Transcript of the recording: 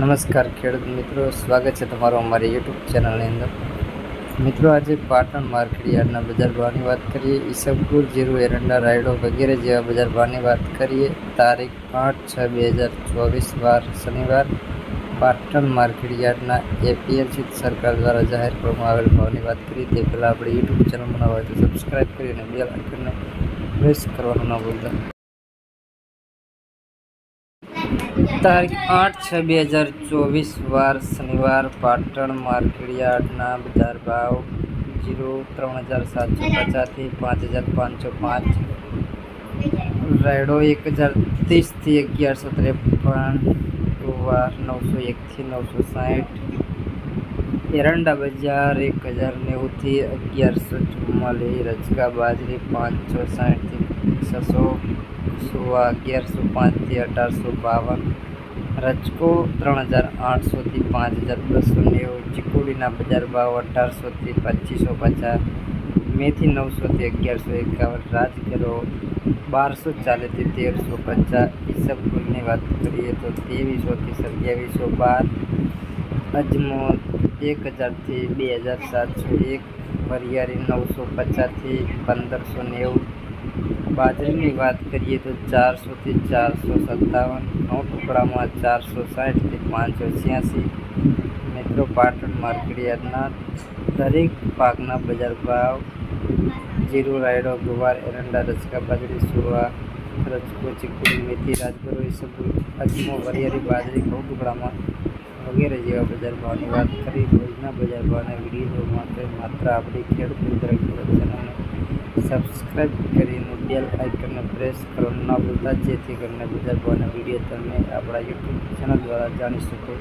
નમસ્કાર ખેડૂત મિત્રો, સ્વાગત છે તમારું અમારી યુટ્યુબ ચેનલની અંદર. મિત્રો, આજે પાટણ માર્કેટ યાર્ડના બજાર ભાવની વાત કરીએ. ઈસબપુર જીરું, એરંડા, રાયડો વગેરે જેવા બજાર ભાવની વાત કરીએ, તારીખ આઠ છ બે હજાર ચોવીસ, વાર શનિવાર. પાટણ માર્કેટ યાર્ડના એપીએમસી સરકાર દ્વારા જાહેર કરવામાં આવેલ ભાવની વાત કરીએ. તે પહેલાં આપણે યુટ્યુબ ચેનલ બનાવવા હોય તો સબસ્ક્રાઈબ કરી અને બેલ આઇકનને પ્રેસ કરવાનું ન ભૂલતા. તારીખ આઠ છ બે હજાર ચોવીસ, વાર શનિવાર, પાટણ માર્કેટયાર્ડના બજાર ભાવ જીરો ત્રણ હજાર સાતસો પચાસથી પાંચ હજાર પાંચસો પાંચ. રાયડો એક હજાર ત્રીસથી અગિયારસો ત્રેપન તુવાર નવસો એકથી નવસો સાઠ. એરંડા બજાર એક હજાર નેવુંથી અગિયારસો ચુમ્માલીસ રજકા બાજરી પાંચસો સાઠથી છસો સોવા અગિયારસો પાંચથી અઢારસો બાવન, રજકો ત્રણ હજાર આઠસોથી પાંચ હજાર બસો નેવું, ચીકુડીના બજાર ભાવ અઢારસોથી પચીસો પચાસ, મેથી નવસોથી અગિયારસો એકાવન, રાજગરો બારસો ચાલીસથી તેરસો પચાસ ઈસબગુલની વાત કરીએ તો ત્રેવીસોથી સત્યાવીસો બાર અજમો એક હજારથી બે હજાર સાતસો એક વરિયાળી નવસો પચાસથી પંદરસો નેવું. બાજરીની વાત કરીએ તો ચારસોથી ચારસો સત્તાવન નવ ટુકડામાં ચારસો સાઠથી પાંચસો છ્યાસી. મિત્રો, પાટણ માર્કેટયાર્ડના દરેક પાકના બજાર ભાવ, જીરું, રાયડો, ગુવાર, એરંડા રસકા બાજરી, સુવા રસકો ચીકુડી, મેથી, રાજગરો ઈસબગુલ અજમો, વરિયાળી, બાજરી, ઘઉં, ટુકડામાં વગેરે જેવા બજાર ભાવની વાત કરી રોજના બજાર ભાવના વીડિયો માટે માત્ર આપણી ખેડૂત મિત્ર ચેનલને સબસ્ક્રાઈબ કરીને બેલ આઇકનને પ્રેસ કરવાનું ના ભૂલતા, જેથી કરીને બજાર ભાવના વીડિયો તમે આપણા યુટ્યુબ ચેનલ દ્વારા જાણી શકો.